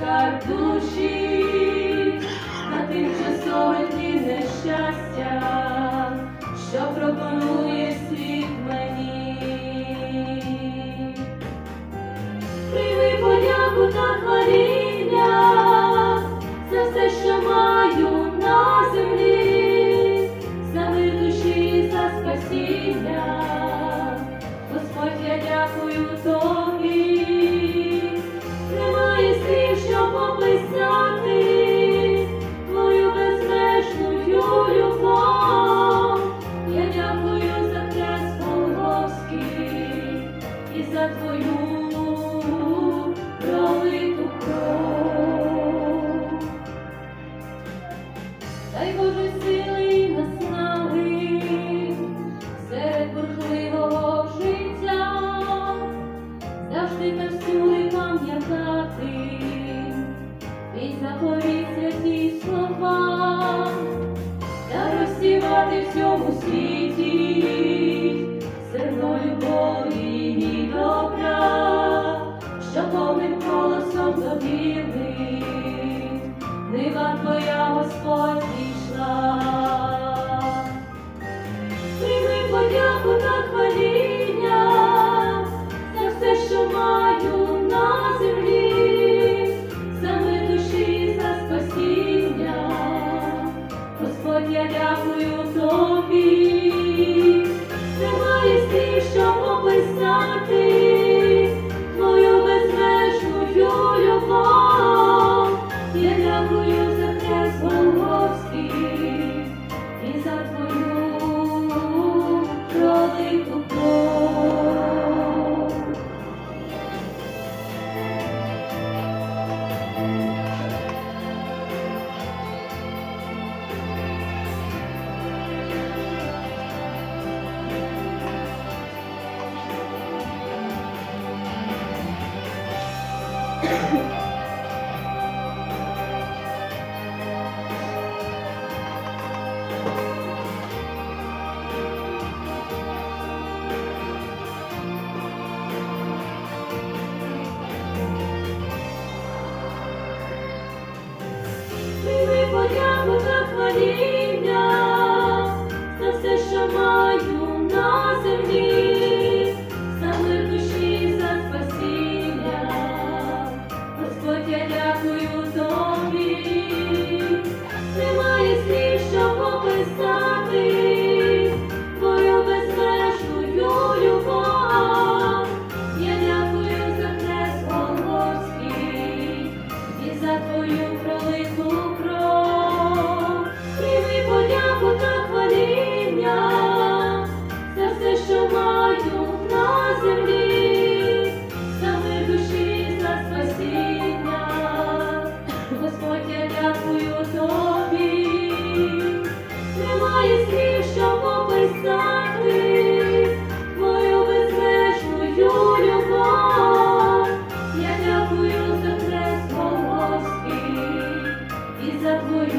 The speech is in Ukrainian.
скарб душі, на тимчасове тлі нещастя, що пропонує світ мені, прийми подяку та хваління за все, що маю. Добра, що томим голосом довірний. за твой